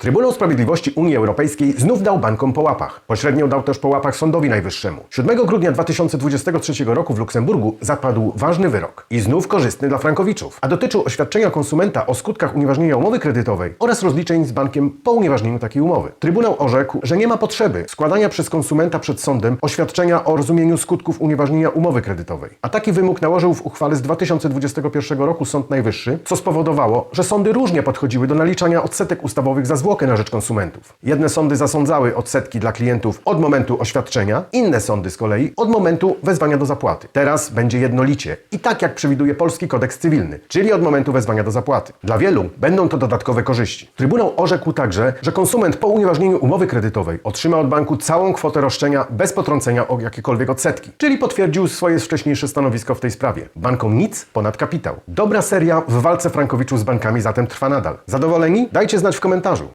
Trybunał Sprawiedliwości Unii Europejskiej znów dał bankom po łapach. Pośrednio dał też po łapach Sądowi Najwyższemu. 7 grudnia 2023 roku w Luksemburgu zapadł ważny wyrok. I znów korzystny dla frankowiczów. A dotyczył oświadczenia konsumenta o skutkach unieważnienia umowy kredytowej oraz rozliczeń z bankiem po unieważnieniu takiej umowy. Trybunał orzekł, że nie ma potrzeby składania przez konsumenta przed sądem oświadczenia o rozumieniu skutków unieważnienia umowy kredytowej. A taki wymóg nałożył w uchwale z 2021 roku Sąd Najwyższy, co spowodowało, że sądy różnie podchodziły do naliczania odsetek ustawowych za zwłokę na rzecz konsumentów. Jedne sądy zasądzały odsetki dla klientów od momentu oświadczenia, inne sądy z kolei od momentu wezwania do zapłaty. Teraz będzie jednolicie i tak jak przewiduje polski kodeks cywilny, czyli od momentu wezwania do zapłaty. Dla wielu będą to dodatkowe korzyści. Trybunał orzekł także, że konsument po unieważnieniu umowy kredytowej otrzyma od banku całą kwotę roszczenia bez potrącenia o jakiekolwiek odsetki, czyli potwierdził swoje wcześniejsze stanowisko w tej sprawie. Bankom nic ponad kapitał. Dobra seria w walce frankowiczów z bankami zatem trwa nadal. Zadowoleni? Dajcie znać w komentarzu.